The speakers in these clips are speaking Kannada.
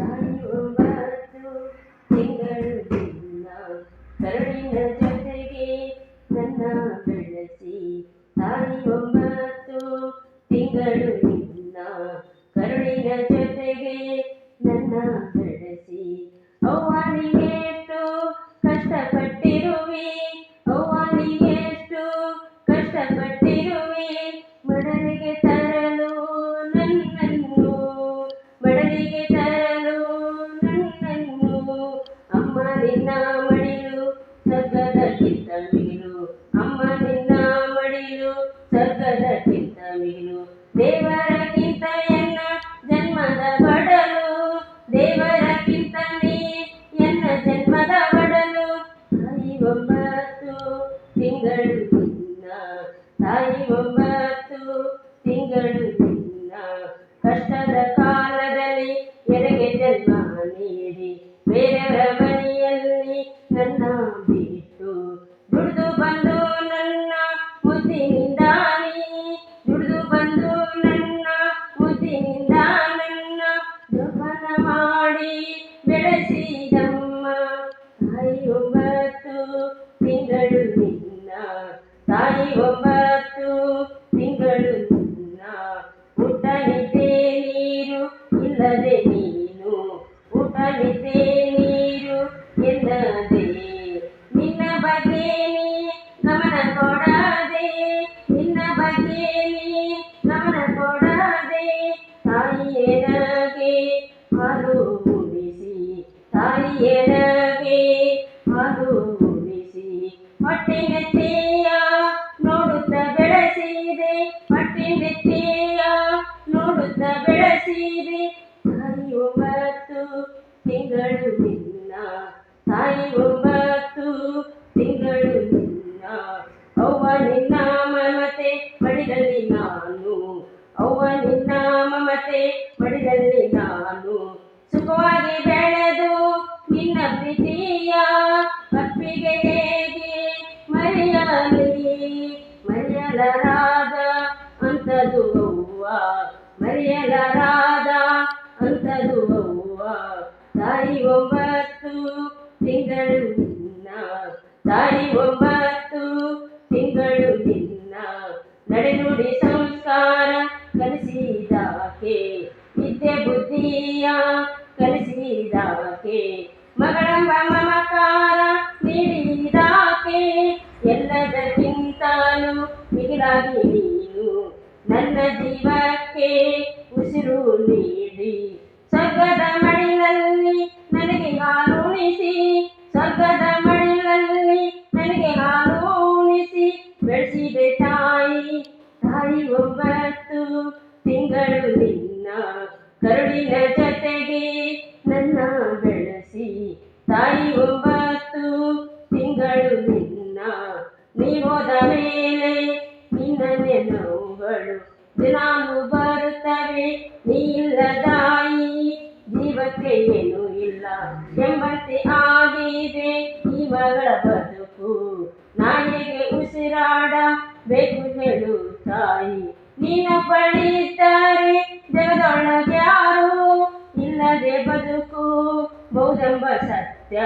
ಒಂಬತ್ತು ತಿಂಗಳು ದಿನ ಕರುಳಿನ ಜೊತೆಗೆ ನನ್ನ ಬೆಳೆಸಿ ತಾಯಿ ಒಂಬತ್ತು ನಿನ್ನ ಮಡಿಲು ಒಂಬತ್ತು ತಿಂಗಳು ನಿನ್ನ. ತಾಯಿ ಒಂಬತ್ತು ತಿಂಗಳು ನಿನ್ನ. ಊಟನಿದ್ದೆ ನೀರು ಇಲ್ಲದೆ ನೀನು. ಊಟ ನಿದ್ದೆ ನೀರು ಇಲ್ಲದೆ. ನಿನ್ನ ಬಗ್ಗೆ ಗಮನ ಕೊಡದೆ. ನಿನ್ನ ಬಗ್ಗೆ ನೀ ಗಮನ ಕೊಡದೆ. ತಾಯಿಯನಗೆ ನೆತ್ತೆಯ ನೋಡುತ್ತ ಬೆಳೆಸಿದೆ. ತಾಯಿ ಒಂಬತ್ತು ತಿಂಗಳು ನಿನ್ನ. ತಾಯಿ ಒಂಬತ್ತು ತಿಂಗಳು ನಿನ್ನ. ಅವ್ವ ನಿನ್ನ ಮಮತೆ ಮಡಿದಲ್ಲಿ ನಾನು. ಅವ್ವ ನಿನ್ನ ಮಮತೆ ಮಡಿದಲ್ಲಿ ನಾನು. ಸುಖವಾಗಿ ಬೆಳೆದು ನಿನ್ನ ಪ್ರೀತಿಯ ಅಪ್ಪಿಗೆ ಮರೆಯಲರಾದ ಅಂತದು ಅವ್ವ ತಾಯಿ ಒಂಬತ್ತು ತಿಂಗಳು ನಿನ್ನ. ತಾಯಿ ಒಂಬತ್ತು ತಿಂಗಳು ನಿನ್ನ. ನಡೆನುಡಿ ಸಂಸ್ಕಾರ ಕಲಿಸಿದಾಕೆ. ವಿದ್ಯೆ ಬುದ್ಧಿಯ ಕಲಿಸಿದಾಕೆ. ಮಗಳಂಬ ಮಮಕಾರ ನೀಡಿದಾಕೆ. ಎಲ್ಲದಕ್ಕಿಂತಲೂ ಮಿಗಿಲಾಗಿ ನೀನು. ನನ್ನ ಜೀವಕ್ಕೆ ಉಸಿರು ನೀಡಿ ಸ್ವರ್ಗದ ಮಡಿಲಲ್ಲಿ ನನಗೆ ಹಾಲು ಉಣಿಸಿ, ಸ್ವರ್ಗದ ಮಡಿಲಲ್ಲಿ ನನಗೆ ಹಾಲು ಉಣಿಸಿ, ಬೆಳೆಸಿದೆ ತಾಯಿ ತಾಯಿ ಒಂಬತ್ತು ತಿಂಗಳು ನಿನ್ನ ಕರುಳಿನ ಜೊತೆಗೆ ನನ್ನ ಬೆಳೆಸಿ, ತಾಯಿ ಒಂಬತ್ತು ತಿಂಗಳು ನಿನ್ನ ನೀವೋದ ಮೇಲೆ ನಿನ್ನ ನೆನವುಗಳು ದಿನಾಲು ಬರುತ್ತವೆ ನೀಲ್ಲದಾಯಿ ಜೀವಕ್ಕೆ ಏನು ಇಲ್ಲ. ಎಂಬಂತೆ ಆಗಿದೆ, ಜೀವಗಳ ಬದುಕು. ನಾಯಿಗೆ ಉಸಿರಾಡ, ಬೇಕು ಹೇಳು ತಾಯಿ. ನೀನು ಜಗದೊಳಗೆ ಜಗದೊಳಗ್ಯಾರು ಇಲ್ಲದೆ ಬದುಕು. ಬಹುದೆಂಬ ಸತ್ಯ,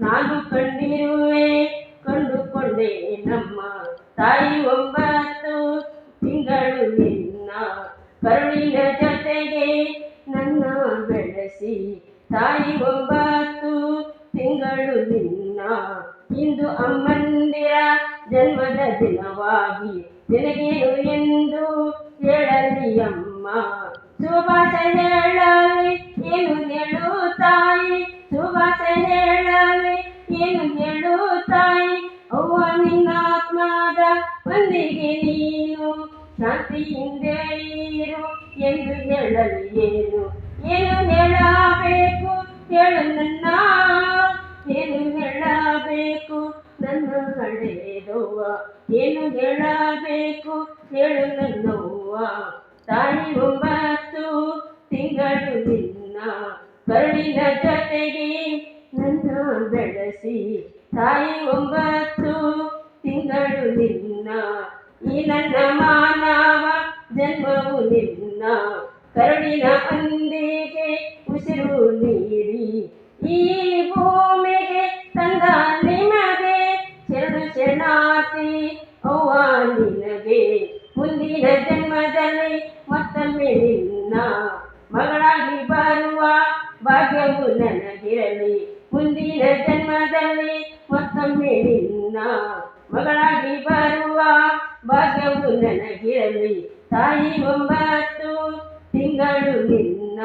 ನಾನು ಕಂಡಿರುವೆ, ಕಂಡುಕೊಂಡೆ ನಮ್ಮ ತಾಯಿ ಒಂಬತ್ತು ತಿಂಗಳು ಕರುಳಿನ ಜೊತೆಗೆ ನನ್ನ ಬೆಳೆಸಿ, ತಾಯಿ ಒಂಬತ್ತು ತಿಂಗಳು ನಿನ್ನ. ಇಂದು ಅಮ್ಮಂದಿರ ಜನ್ಮದ ದಿನವಾಗಿ ನಿನಗೇನು ಎಂದು ಹೇಳಲಿ ಅಮ್ಮ. ಸುಭಾಷ ಹೇಳಲಿ, ಏನು ಹೇಳು ತಾಯಿ. ಸುಭಾಷ ಹೇಳಲಿ, ಏನು ಹೇಳು ತಾಯಿ. ಅವ್ವ ನಿನ್ನ ಆತ್ಮದ ಒಂದಿಗೆ ನೀನು ಶಾಂತಿಯಿಂದ ಇರು ಎಂದು ಹೇಳಲು ಏನು ಏನು ಹೇಳಬೇಕು? ಹೇಳು ನನ್ನ. ಏನು ಹೇಳಬೇಕು? ನನ್ನ ಹಳೆದವ್ವ ಏನು ಹೇಳಬೇಕು? ಹೇಳು ನನ್ನವ್ವ. ತಾಯಿ ಒಂಬತ್ತು, ತಿಂಗಳು ನಿನ್ನ. ಕರುಳಿನ ಜೊತೆಗೆ ನನ್ನ ಬೆಳೆಸಿ. ತಾಯಿ ಒಂಬತ್ತು, ತಿಂಗಳು ನಿನ್ನ. ಈ ನನ್ನ ಮಾನವ ಜನ್ಮವು ನಿನ್ನ. ಕರುಣಿನ ಅಂದಿಗೆ ಉಸಿರು ಈ ಭೂಮಿಗೆ ತಂದ ನಿಮಗೆ ಶರಣು ಶರಣಾತಿ ಅವ್ವ ನಿನಗೆ. ಮುಂದಿನ ಜನ್ಮದಲ್ಲಿ ಮತ್ತೊಮ್ಮೆ ನಿನ್ನ. ಮಗಳಾಗಿ ಬರುವ ಭಾಗ್ಯವು ನನಗಿರಲಿ. ಮುಂದಿನ ಜನ್ಮದಲ್ಲಿ ಮತ್ತೊಮ್ಮೆ ನಿನ್ನ. ಮಗಳಾಗಿ ಬರುವ ಭಾಗ್ಯವು ನನಗಿರಲಿ. ತಾಯಿ ಒಂಬತ್ತು ತಿಂಗಳು ನಿನ್ನ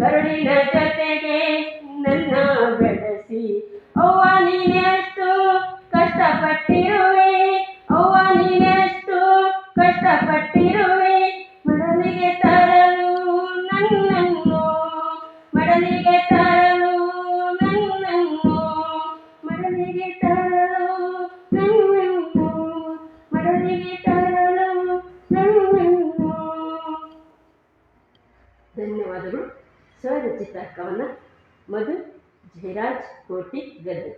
ಕರುಳಿನ ಜೊತೆಗೆ ನನ್ನ ಬೆಳೆಸಿ. ಅವ್ವ, ನೀನೆಷ್ಟು ಕಷ್ಟಪಟ್ಟಿರುವೆ. ಅವ್ವ, ನೀನೆಷ್ಟು ಕಷ್ಟಪಟ್ಟಿರುವೆ. ಮಡಲಿಗೆ ತರಲು ನನ್ನನ್ನು, ಮಡಲಿಗೆ ಧನ್ಯವಾದಗಳು ಸ್ವರಚಿತ ಕವನ ಮಧು ಜಯರಾಜ್ ಕೋಟಿ ಗದಗ